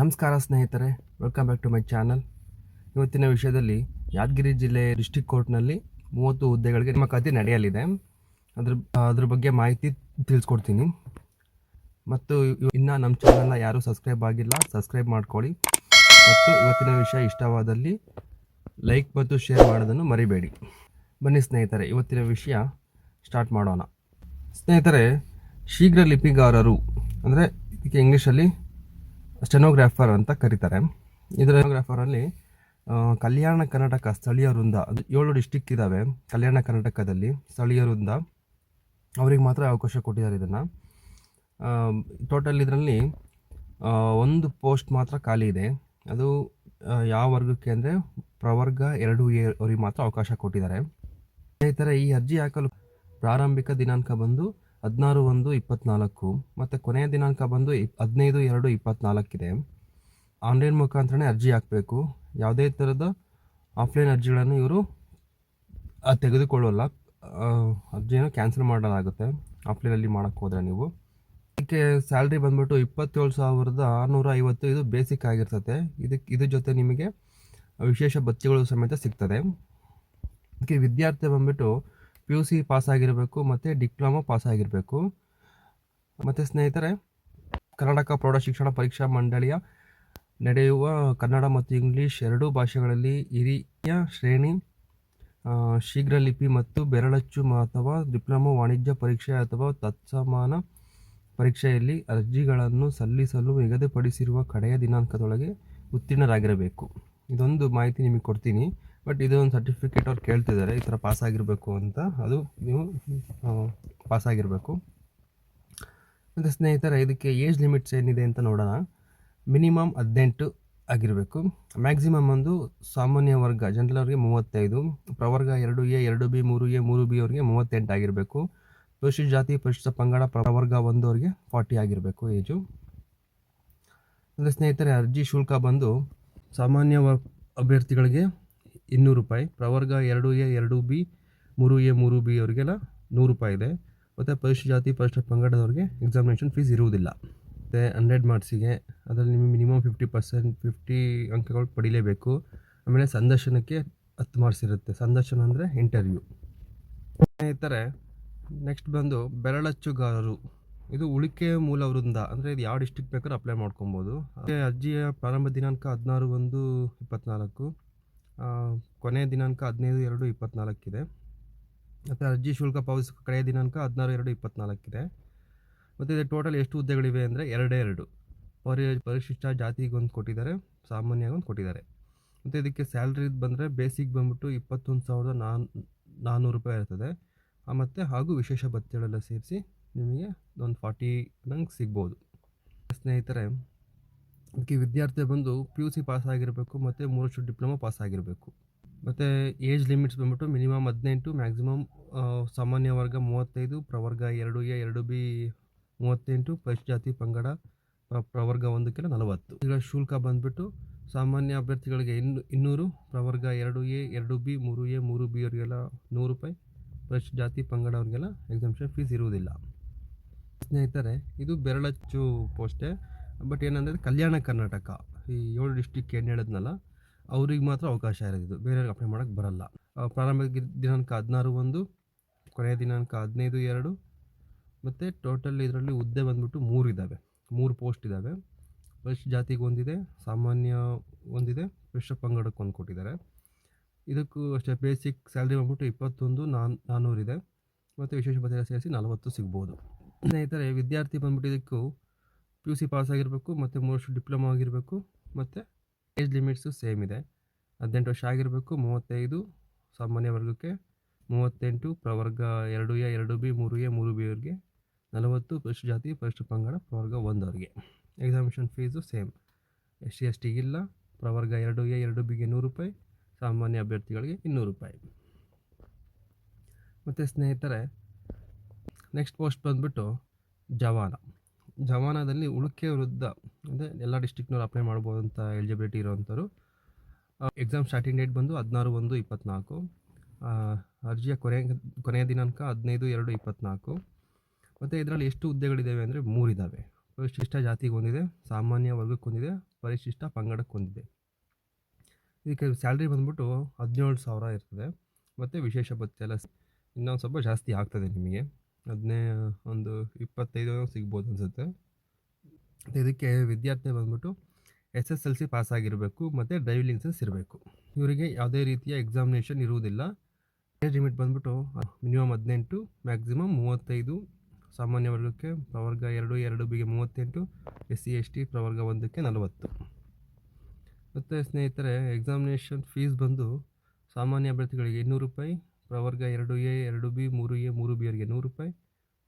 ನಮಸ್ಕಾರ ಸ್ನೇಹಿತರೆ welcome back to my channel ಇವತ್ತಿನ ವಿಷಯದಲ್ಲಿ ಯಾದಗಿರಿ ಜಿಲ್ಲೆ ಡಿಸ್ಟಿಕ್ ಕೋರ್ಟ್ನಲ್ಲಿ ಮೂವತ್ತು ಹುದ್ದೆಗಳಿಗೆ ನೇಮಕಾತಿ ನಡೆಯಲಿದೆ. ಅದ್ರ ಅದ್ರ ಬಗ್ಗೆ ಮಾಹಿತಿ ತಿಳಿಸ್ಕೊಡ್ತೀನಿ. ಮತ್ತು ಇನ್ನು ನಮ್ಮ ಚಾನಲ್ನ ಯಾರೂ ಸಬ್ಸ್ಕ್ರೈಬ್ ಆಗಿಲ್ಲ ಸಬ್ಸ್ಕ್ರೈಬ್ ಮಾಡ್ಕೊಳ್ಳಿ. ಮತ್ತು ಇವತ್ತಿನ ವಿಷಯ ಇಷ್ಟವಾದಲ್ಲಿ ಲೈಕ್ ಮತ್ತು ಶೇರ್ ಮಾಡೋದನ್ನು ಮರಿಬೇಡಿ. ಬನ್ನಿ ಸ್ನೇಹಿತರೆ, ಇವತ್ತಿನ ವಿಷಯ ಸ್ಟಾರ್ಟ್ ಮಾಡೋಣ. ಸ್ನೇಹಿತರೆ, ಶೀಘ್ರ ಲಿಪಿಗಾರರು, ಅಂದರೆ ಇದಕ್ಕೆ ಇಂಗ್ಲೀಷಲ್ಲಿ ಸ್ಟೆನೋಗ್ರಾಫರ್ ಅಂತ ಕರೀತಾರೆ. ಇದರ ಸ್ಟೆನೋಗ್ರಾಫರಲ್ಲಿ ಕಲ್ಯಾಣ ಕರ್ನಾಟಕ ಸ್ಥಳೀಯ ವೃಂದ ಏಳು ಡಿಸ್ಟಿಕ್ ಇದ್ದಾವೆ ಕಲ್ಯಾಣ ಕರ್ನಾಟಕದಲ್ಲಿ ಸ್ಥಳೀಯ ವೃಂದ. ಅವ್ರಿಗೆ ಮಾತ್ರ ಅವಕಾಶ ಕೊಟ್ಟಿದ್ದಾರೆ ಇದನ್ನು. ಟೋಟಲ್ ಇದರಲ್ಲಿ ಒಂದು ಪೋಸ್ಟ್ ಮಾತ್ರ ಖಾಲಿ ಇದೆ. ಅದು ಯಾವ ವರ್ಗಕ್ಕೆ ಅಂದರೆ ಪ್ರವರ್ಗ ಎರಡು ಎ, ಅವ್ರಿಗೆ ಮಾತ್ರ ಅವಕಾಶ ಕೊಟ್ಟಿದ್ದಾರೆ. ಸ್ನೇಹಿತರೆ, ಈ ಅರ್ಜಿ ಹಾಕಲು ಪ್ರಾರಂಭಿಕ ದಿನಾಂಕ ಬಂದು ಹದಿನಾರು ಒಂದು ಇಪ್ಪತ್ನಾಲ್ಕು, ಮತ್ತು ಕೊನೆಯ ದಿನಾಂಕ ಬಂದು ಇಪ್ ಹದಿನೈದು ಎರಡು ಇಪ್ಪತ್ನಾಲ್ಕಿದೆ. ಆನ್ಲೈನ್ ಮುಖಾಂತರನೇ ಅರ್ಜಿ ಹಾಕಬೇಕು. ಯಾವುದೇ ಥರದ ಆಫ್ಲೈನ್ ಅರ್ಜಿಗಳನ್ನು ಇವರು ತೆಗೆದುಕೊಳ್ಳೋಲ್ಲ. ಅರ್ಜಿಯನ್ನು ಕ್ಯಾನ್ಸಲ್ ಮಾಡಲಾಗುತ್ತೆ. ಆಫ್ಲೈನಲ್ಲಿ ಮಾಡೋಕ್ಕೆ ಹೋದರೆ ನೀವು. ಇದಕ್ಕೆ ಸ್ಯಾಲ್ರಿ ಬಂದ್ಬಿಟ್ಟು ಇಪ್ಪತ್ತೇಳು ಸಾವಿರದ ಆರುನೂರ ಐವತ್ತು, ಇದು ಬೇಸಿಕ್ ಆಗಿರ್ತದೆ. ಇದಕ್ಕೆ ಇದ್ರ ಜೊತೆ ನಿಮಗೆ ವಿಶೇಷ ಬಚ್ಚೆಗಳು ಸಮೇತ ಸಿಗ್ತದೆ. ಇದಕ್ಕೆ ವಿದ್ಯಾರ್ಥಿ ಬಂದ್ಬಿಟ್ಟು ಪಿ ಯು ಸಿ ಪಾಸ್ ಆಗಿರಬೇಕು ಮತ್ತು ಡಿಪ್ಲೊಮಾ ಪಾಸ್ ಆಗಿರಬೇಕು ಮತ್ತು ಸ್ನೇಹಿತರೆ, ಕರ್ನಾಟಕ ಪ್ರೌಢ ಶಿಕ್ಷಣ ಪರೀಕ್ಷಾ ಮಂಡಳಿಯ ನಡೆಯುವ ಕನ್ನಡ ಮತ್ತು ಇಂಗ್ಲೀಷ್ ಎರಡೂ ಭಾಷೆಗಳಲ್ಲಿ ಹಿರಿಯ ಶ್ರೇಣಿ ಶೀಘ್ರ ಲಿಪಿ ಮತ್ತು ಬೆರಳಚ್ಚು ಅಥವಾ ಡಿಪ್ಲೊಮಾ ವಾಣಿಜ್ಯ ಪರೀಕ್ಷೆ ಅಥವಾ ತತ್ಸಮಾನ ಪರೀಕ್ಷೆಯಲ್ಲಿ ಅರ್ಜಿಗಳನ್ನು ಸಲ್ಲಿಸಲು ನಿಗದಿಪಡಿಸಿರುವ ಕಡೆಯ ದಿನಾಂಕದೊಳಗೆ ಉತ್ತೀರ್ಣರಾಗಿರಬೇಕು. ಇದೊಂದು ಮಾಹಿತಿ ನಿಮಗೆ ಕೊಡ್ತೀನಿ. ಬಟ್ ಇದೊಂದು ಸರ್ಟಿಫಿಕೇಟ್ ಅವ್ರು ಕೇಳ್ತಿದ್ದಾರೆ, ಈ ಥರ ಪಾಸ್ ಆಗಿರಬೇಕು ಅಂತ. ಅದು ನೀವು ಪಾಸ್ ಆಗಿರಬೇಕು. ಮತ್ತು ಸ್ನೇಹಿತರೆ, ಇದಕ್ಕೆ ಏಜ್ ಲಿಮಿಟ್ಸ್ ಏನಿದೆ ಅಂತ ನೋಡೋಣ. ಮಿನಿಮಮ್ ಹದಿನೆಂಟು ಆಗಿರಬೇಕು. ಮ್ಯಾಕ್ಸಿಮಮ್ ಒಂದು ಸಾಮಾನ್ಯ ವರ್ಗ ಜನರಲ್ ಅವ್ರಿಗೆ ಮೂವತ್ತೈದು. ಪ್ರವರ್ಗ ಎರಡು ಎ, ಎರಡು ಬಿ, ಮೂರು ಎ, ಮೂರು ಬಿ ಅವ್ರಿಗೆ ಮೂವತ್ತೆಂಟು ಆಗಿರಬೇಕು. ಪರಿಶಿಷ್ಟ ಜಾತಿ ಪರಿಶಿಷ್ಟ ಪಂಗಡ, ಪ್ರವರ್ಗ ಒಂದು ಅವ್ರಿಗೆ ಫಾರ್ಟಿ ಆಗಿರಬೇಕು ಏಜು ಅಂದರೆ ಸ್ನೇಹಿತರೆ, ಅರ್ಜಿ ಶುಲ್ಕ ಬಂದು ಸಾಮಾನ್ಯ ವರ್ಗ ಅಭ್ಯರ್ಥಿಗಳಿಗೆ ಇನ್ನೂರು ರೂಪಾಯಿ. ಪ್ರವರ್ಗ ಎರಡು ಎ, ಎರಡು ಬಿ, ಮೂರು ಎ, ಮೂರು ಬಿ ಅವರಿಗೆಲ್ಲ ನೂರು ರೂಪಾಯಿ ಇದೆ. ಮತ್ತು ಪರಿಶಿಷ್ಟ ಜಾತಿ ಪರಿಶಿಷ್ಟ ಪಂಗಡದವ್ರಿಗೆ ಎಕ್ಸಾಮಿನೇಷನ್ ಫೀಸ್ ಇರುವುದಿಲ್ಲ. ಮತ್ತು ಹಂಡ್ರೆಡ್ ಮಾರ್ಕ್ಸಿಗೆ ಅದರಲ್ಲಿ ನಿಮಗೆ ಮಿನಿಮಮ್ ಫಿಫ್ಟಿ ಪರ್ಸೆಂಟ್ ಫಿಫ್ಟಿ ಅಂಕಗಳು ಪಡೀಲೇಬೇಕು. ಆಮೇಲೆ ಸಂದರ್ಶನಕ್ಕೆ ಹತ್ತು ಮಾರ್ಕ್ಸ್ ಇರುತ್ತೆ. ಸಂದರ್ಶನ ಅಂದರೆ ಇಂಟರ್ವ್ಯೂ ಸ್ನೇಹಿತರೆ ನೆಕ್ಸ್ಟ್ ಬಂದು ಬೆರಳಚ್ಚುಗಾರರು. ಇದು ಉಳಿಕೆ ಮೂಲ ವೃಂದ ಅಂದರೆ ಇದು ಯಾವ ಡಿಸ್ಟಿಕ್ ಬೇಕಾದ್ರೂ ಅಪ್ಲೈ ಮಾಡ್ಕೊಬೋದು. ಅರ್ಜಿಯ ಪ್ರಾರಂಭ ದಿನಾಂಕ ಹದಿನಾರು ಒಂದು ಇಪ್ಪತ್ತ್ನಾಲ್ಕು ಕೊನೆಯ ದಿನಾಂಕ ಹದಿನೈದು ಎರಡು ಇಪ್ಪತ್ತ್ನಾಲ್ಕಿದೆ ಮತ್ತು ಅರ್ಜಿ ಶುಲ್ಕ ಪಾವತಿಸುವ ಕಡೆಯ ದಿನಾಂಕ ಹದಿನಾರು ಎರಡು ಇಪ್ಪತ್ತ್ನಾಲ್ಕಿದೆ ಮತ್ತು ಇದು ಟೋಟಲ್ ಎಷ್ಟು ಹುದ್ದೆಗಳಿವೆ ಅಂದರೆ ಎರಡೇ ಎರಡು. ಪರಿ, ಪರಿಶಿಷ್ಟ ಜಾತಿಗೊಂದು ಕೊಟ್ಟಿದ್ದಾರೆ ಸಾಮಾನ್ಯವಾಗಿ ಒಂದು ಕೊಟ್ಟಿದ್ದಾರೆ. ಮತ್ತು ಇದಕ್ಕೆ ಸ್ಯಾಲ್ರಿ ಬಂದರೆ ಬೇಸಿಕ್ ಬಂದ್ಬಿಟ್ಟು ಇಪ್ಪತ್ತೊಂದು ಸಾವಿರದ ನಾನ್ ನಾನ್ನೂರು ರೂಪಾಯಿ ಇರ್ತದೆ. ಮತ್ತು ಹಾಗೂ ವಿಶೇಷ ಭತ್ಯೆಗಳೆಲ್ಲ ಸೇರಿಸಿ ನಿಮಗೆ ಒಂದು ಫಾರ್ಟಿ ನಂಗೆ ಸಿಗ್ಬೋದು. ಸ್ನೇಹಿತರೆ ಅದಕ್ಕೆ ವಿದ್ಯಾರ್ಥಿ ಬಂದು ಪಿ ಯು ಸಿ ಪಾಸ್ ಆಗಿರಬೇಕು, ಮತ್ತು ಮೂರು ವರ್ಷ ಡಿಪ್ಲೊಮಾ ಪಾಸ್ ಆಗಿರಬೇಕು. ಮತ್ತು ಏಜ್ ಲಿಮಿಟ್ಸ್ ಬಂದ್ಬಿಟ್ಟು ಮಿನಿಮಮ್ ಹದಿನೆಂಟು ಮ್ಯಾಕ್ಸಿಮಮ್ ಸಾಮಾನ್ಯ ವರ್ಗ ಮೂವತ್ತೈದು, ಪ್ರವರ್ಗ ಎರಡು ಎ, ಎರಡು ಬಿ ಮೂವತ್ತೆಂಟು ಜಾತಿ ಪಂಗಡ ಪ್ರ- ಪ್ರವರ್ಗ ಒಂದಕ್ಕೆಲ್ಲ ನಲವತ್ತು. ಇದರ ಶುಲ್ಕ ಬಂದುಬಿಟ್ಟು ಸಾಮಾನ್ಯ ಅಭ್ಯರ್ಥಿಗಳಿಗೆ ಇನ್ನು, ಇನ್ನೂರು, ಪ್ರವರ್ಗ ಎರಡು ಎ, ಎರಡು ಬಿ, ಮೂರು ಎ, ಮೂರು ಬಿ ಅವರಿಗೆಲ್ಲ ನೂರು ರೂಪಾಯಿ. ಪ್ಲಸ್ ಜಾತಿ ಪಂಗಡ ಅವ್ರಿಗೆಲ್ಲ ಎಕ್ಸಾಮಿಷನ್ ಫೀಸ್ ಇರುವುದಿಲ್ಲ. ಸ್ನೇಹಿತರೆ, ಇದು ಬೆರಳಚ್ಚು ಪೋಸ್ಟೇ ಬಟ್ ಏನಂದರೆ ಕಲ್ಯಾಣ ಕರ್ನಾಟಕ. ಈ ಏಳು ಡಿಸ್ಟಿಕ್ ಏನು ಹೇಳಿದ್ನಲ್ಲ, ಅವ್ರಿಗೆ ಮಾತ್ರ ಅವಕಾಶ ಇರೋದು. ಬೇರೆಯವ್ರಿಗೆ ಅಪ್ಲೈ ಮಾಡೋಕ್ಕೆ ಬರಲ್ಲ. ಪ್ರಾರಂಭ ದಿನಾಂಕ ಹದಿನಾರು ಒಂದು, ಕೊನೆಯ ದಿನಾಂಕ ಹದಿನೈದು ಎರಡು, ಮತ್ತು ಟೋಟಲ್ ಇದರಲ್ಲಿ ಹುದ್ದೆ ಬಂದ್ಬಿಟ್ಟು ಮೂರು ಇದ್ದಾವೆ ಮೂರು ಪೋಸ್ಟ್ ಇದ್ದಾವೆ ಫಸ್ಟ್ ಜಾತಿಗೆ ಒಂದಿದೆ, ಸಾಮಾನ್ಯ ಒಂದಿದೆ, ವಿಶ್ವ ಪಂಗಡಕ್ಕೆ ಒಂದು ಕೊಟ್ಟಿದ್ದಾರೆ. ಇದಕ್ಕೂ ಅಷ್ಟೇ ಬೇಸಿಕ್ ಸ್ಯಾಲ್ರಿ ಬಂದ್ಬಿಟ್ಟು ಇಪ್ಪತ್ತೊಂದು, ನಾನ್ ನಾನ್ನೂರಿದೆ ಮತ್ತು ವಿಶೇಷ ಭತ್ಯೆ ಸೇರಿಸಿ ನಲವತ್ತು ಸಿಗ್ಬೋದು. ಸ್ನೇಹಿತರೆ, ವಿದ್ಯಾರ್ಥಿ ಬಂದ್ಬಿಟ್ಟು ಇದಕ್ಕೂ ಪಿ ಯು ಸಿ ಪಾಸ್ ಆಗಿರಬೇಕು ಮತ್ತು ಮೂರು ವರ್ಷ ಡಿಪ್ಲೊಮಾ ಆಗಿರಬೇಕು ಮತ್ತು ಏಜ್ ಲಿಮಿಟ್ಸು ಸೇಮ್ ಇದೆ. ಹದಿನೆಂಟು ವರ್ಷ ಆಗಿರಬೇಕು, ಮೂವತ್ತೈದು ಸಾಮಾನ್ಯ ವರ್ಗಕ್ಕೆ, ಮೂವತ್ತೆಂಟು ಪ್ರವರ್ಗ ಎರಡು ಎ, ಎರಡು ಬಿ, ಮೂರು ಎ, ಮೂರು ಬಿ ಅವ್ರಿಗೆ, ನಲವತ್ತು ಪರಿಶಿಷ್ಟ ಜಾತಿ ಪರಿಶಿಷ್ಟ ಪಂಗಡ, ಪ್ರವರ್ಗ ಒಂದವ್ರಿಗೆ examination fees same S C, S ಟಿಗಿಲ್ಲ ಪ್ರವರ್ಗ ಎರಡು ಎ, ಎರಡು ಬಿಗೆ ನೂರು ರೂಪಾಯಿ, ಸಾಮಾನ್ಯ ಅಭ್ಯರ್ಥಿಗಳಿಗೆ ಇನ್ನೂರು ರೂಪಾಯಿ. ಮತ್ತು ಸ್ನೇಹಿತರೆ ನೆಕ್ಸ್ಟ್ ಪೋಸ್ಟ್ ಬಂದುಬಿಟ್ಟು ಜವಾನ. ಜವಾನದಲ್ಲಿ ಉಳುಕೆ ವೃದ್ಧ ಅಂದರೆ ಎಲ್ಲ ಡಿಸ್ಟಿಕ್ನವ್ರು ಅಪ್ಲೈ ಮಾಡ್ಬೋದು ಅಂತ ಎಲಿಜಿಬಿಲಿಟಿ ಇರೋವಂಥವ್ರು ಎಕ್ಸಾಮ್ ಸ್ಟಾರ್ಟಿಂಗ್ ಡೇಟ್ ಬಂದು ಹದಿನಾರು ಒಂದು ಇಪ್ಪತ್ತ್ನಾಲ್ಕು ಅರ್ಜಿಯ ಕೊನೆ ಕೊನೆಯ ದಿನಾಂಕ ಹದಿನೈದು ಎರಡು ಇಪ್ಪತ್ತ್ನಾಲ್ಕು ಮತ್ತು ಇದರಲ್ಲಿ ಎಷ್ಟು ಹುದ್ದೆಗಳಿದ್ದಾವೆ ಅಂದರೆ ಮೂರಿದ್ದಾವೆ ಪರಿಶಿಷ್ಟ ಜಾತಿಗೆ ಹೊಂದಿದೆ, ಸಾಮಾನ್ಯ ವರ್ಗಕ್ಕೆ ಹೊಂದಿದೆ, ಪರಿಶಿಷ್ಟ ಪಂಗಡಕ್ಕೆ ಹೊಂದಿದೆ. ಇದಕ್ಕೆ ಸ್ಯಾಲ್ರಿ ಬಂದ್ಬಿಟ್ಟು ಹದಿನೇಳು ಸಾವಿರ ಇರ್ತದೆ. ಮತ್ತು ವಿಶೇಷ ಭತ್ತೆ ಎಲ್ಲ ಇನ್ನೊಂದು ಸ್ವಲ್ಪ ಜಾಸ್ತಿ ಆಗ್ತದೆ ನಿಮಗೆ. ಅದನ್ನೇ ಒಂದು ಇಪ್ಪತ್ತೈದು ಸಿಗ್ಬೋದು ಅನಿಸುತ್ತೆ. ಇದಕ್ಕೆ ವಿದ್ಯಾರ್ಥಿ ಬಂದ್ಬಿಟ್ಟು S S L C pass ಆಗಿರಬೇಕು ಮತ್ತು ಡ್ರೈವಿಂಗ್ ಲೈಸೆನ್ಸ್ ಇರಬೇಕು. ಇವರಿಗೆ ಯಾವುದೇ ರೀತಿಯ ಎಕ್ಸಾಮಿನೇಷನ್ ಇರುವುದಿಲ್ಲ. ಏಜ್ ಲಿಮಿಟ್ ಬಂದ್ಬಿಟ್ಟು ಮಿನಿಮಮ್ ಹದಿನೆಂಟು ಮ್ಯಾಕ್ಸಿಮಮ್ ಮೂವತ್ತೈದು, ಸಾಮಾನ್ಯ ವರ್ಗಕ್ಕೆ ಪ್ರವರ್ಗ ಎರಡು ಎರಡು ಬಿಗೆ ಮೂವತ್ತೆಂಟು ಎಸ್ ಸಿ ಎಸ್ ಟಿ ಪ್ರವರ್ಗ ಒಂದಕ್ಕೆ ನಲವತ್ತು. ಮತ್ತು ಸ್ನೇಹಿತರೆ ಎಕ್ಸಾಮಿನೇಷನ್ ಫೀಸ್ ಬಂದು ಸಾಮಾನ್ಯ ಅಭ್ಯರ್ಥಿಗಳಿಗೆ ಇನ್ನೂರು ರೂಪಾಯಿ ಪ್ರವರ್ಗ ಎರಡು ಎ, ಎರಡು ಬಿ, ಮೂರು ಎ, ಮೂರು ಬಿ ಅವರಿಗೆ ನೂರು ರೂಪಾಯಿ,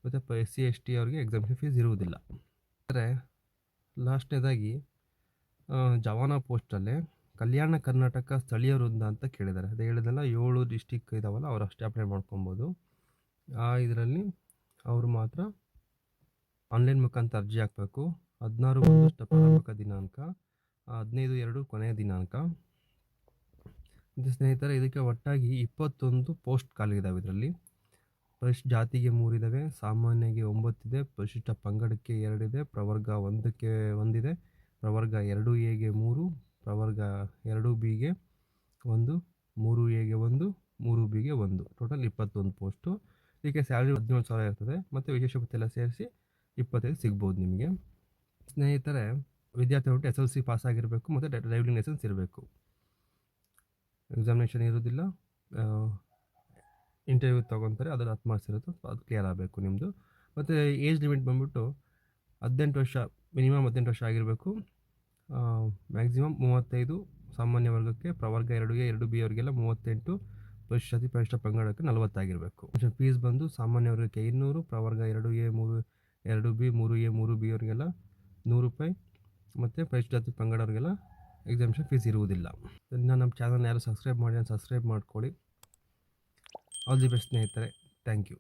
ಮತ್ತು ಪ, ಎಸ್ ಸಿ, ಎಸ್ ಟಿ ಅವ್ರಿಗೆ ಎಕ್ಸಾಮಿಷನ್ ಫೀಸ್ ಇರುವುದಿಲ್ಲ. ಆದರೆ ಲಾಸ್ಟ್ನೇದಾಗಿ ಜವಾನ ಪೋಸ್ಟಲ್ಲೇ ಕಲ್ಯಾಣ ಕರ್ನಾಟಕ ಸ್ಥಳೀಯ ವೃಂದ ಅಂತ ಕೇಳಿದ್ದಾರೆ. ಅದೇ ಹೇಳಿದಲ್ಲ ಏಳು ಡಿಸ್ಟಿಕ್ ಇದಾವಲ್ಲ, ಅವ್ರು ಅಷ್ಟೇ ಅಪ್ಲೈ ಮಾಡ್ಕೊಬೋದು. ಆ, ಇದರಲ್ಲಿ ಅವರು ಮಾತ್ರ ಆನ್ಲೈನ್ ಮುಖಾಂತರ ಅರ್ಜಿ ಹಾಕಬೇಕು. ಹದಿನಾರು ಒಂದು ಪ್ರಾರಂಭಿಕ ದಿನಾಂಕ ಹದಿನೈದು, ಎರಡು ಕೊನೆಯ ದಿನಾಂಕ. ಮತ್ತು ಸ್ನೇಹಿತರೆ, ಇದಕ್ಕೆ ಒಟ್ಟಾಗಿ ಇಪ್ಪತ್ತೊಂದು ಪೋಸ್ಟ್ ಕಾಲಿದ್ದಾವೆ ಇದರಲ್ಲಿ. ಪರಿಶ್ ಜಾತಿಗೆ ಮೂರಿದ್ದಾವೆ ಸಾಮಾನ್ಯಗೆ ಒಂಬತ್ತಿದೆ, ಪರಿಶಿಷ್ಟ ಪಂಗಡಕ್ಕೆ ಎರಡಿದೆ, ಪ್ರವರ್ಗ ಒಂದಕ್ಕೆ ಒಂದಿದೆ, ಪ್ರವರ್ಗ ಎರಡು ಎಗೆ ಮೂರು, ಪ್ರವರ್ಗ ಎರಡು ಬಿಗೆ ಒಂದು, ಮೂರು ಎಗೆ ಒಂದು, ಮೂರು ಬಿಗೆ ಒಂದು. ಟೋಟಲ್ ಇಪ್ಪತ್ತೊಂದು ಪೋಸ್ಟು. ಇದಕ್ಕೆ ಸ್ಯಾಲ್ರಿ ಹದಿನೇಳು ಸಾವಿರ ಇರ್ತದೆ. ಮತ್ತು ವಿಶೇಷ ಎಲ್ಲ ಸೇರಿಸಿ ಇಪ್ಪತ್ತೈದು ಸಿಗ್ಬೋದು ನಿಮಗೆ. ಸ್ನೇಹಿತರೆ ಒಟ್ಟು ಎಸ್ ಎಲ್ ಸಿ ಪಾಸ್ ಆಗಿರಬೇಕು, ಮತ್ತು ಡ್ರೈವಿಂಗ್ ಲೈಸೆನ್ಸ್ ಇರಬೇಕು. ಎಕ್ಸಾಮಿನೇಷನ್ ಇರೋದಿಲ್ಲ. ಇಂಟರ್ವ್ಯೂ ತೊಗೊತಾರೆ ಅದರ ಹತ್ತು ಮಾರ್ಕ್ಸ್ ಇರುತ್ತೆ ಅದು ಕ್ಲಿಯರ್ ಆಗಬೇಕು ನಿಮ್ಮದು ಮತ್ತು ಏಜ್ ಲಿಮಿಟ್ ಬಂದ್ಬಿಟ್ಟು ಹದಿನೆಂಟು ವರ್ಷ ಮಿನಿಮಮ್ ಹದಿನೆಂಟು ವರ್ಷ ಆಗಿರಬೇಕು. ಮ್ಯಾಕ್ಸಿಮಮ್ ಮೂವತ್ತೈದು, ಸಾಮಾನ್ಯ ವರ್ಗಕ್ಕೆ, ಪ್ರವರ್ಗ ಎರಡು ಎ ಎರಡು ಬಿ ಅವರಿಗೆಲ್ಲ ಮೂವತ್ತೆಂಟು ಪರಿಷತಿ ಪರಿಷ್ಠ ಪಂಗಡಕ್ಕೆ ನಲವತ್ತಾಗಿರಬೇಕು. ಫೀಸ್ ಬಂದು ಸಾಮಾನ್ಯ ವರ್ಗಕ್ಕೆ ಇನ್ನೂರು ಪ್ರವರ್ಗ ಎರಡು ಎ ಮೂರು, ಎರಡು ಬಿ ಮೂರು ಎ ಮೂರು ಬಿ ಅವರಿಗೆಲ್ಲ ನೂರು ರೂಪಾಯಿ. ಮತ್ತು ಪರಿಷ್ಠಾತಿ ಪಂಗಡವ್ರಿಗೆಲ್ಲ ಎಕ್ಸಾಮಿಷನ್ ಫೀಸ್ ಇರುವುದಿಲ್ಲ. ಇನ್ನು ನಮ್ಮ ಚಾನಲ್ನ ಯಾರು ಸಬ್ಸ್ಕ್ರೈಬ್ ಮಾಡಿ ಸಬ್ಸ್ಕ್ರೈಬ್ ಮಾಡ್ಕೊಳ್ಳಿ. ಆಲ್ ದಿ ಬೆಸ್ಟ್ ಸ್ನೇಹಿತರೆ. Thank you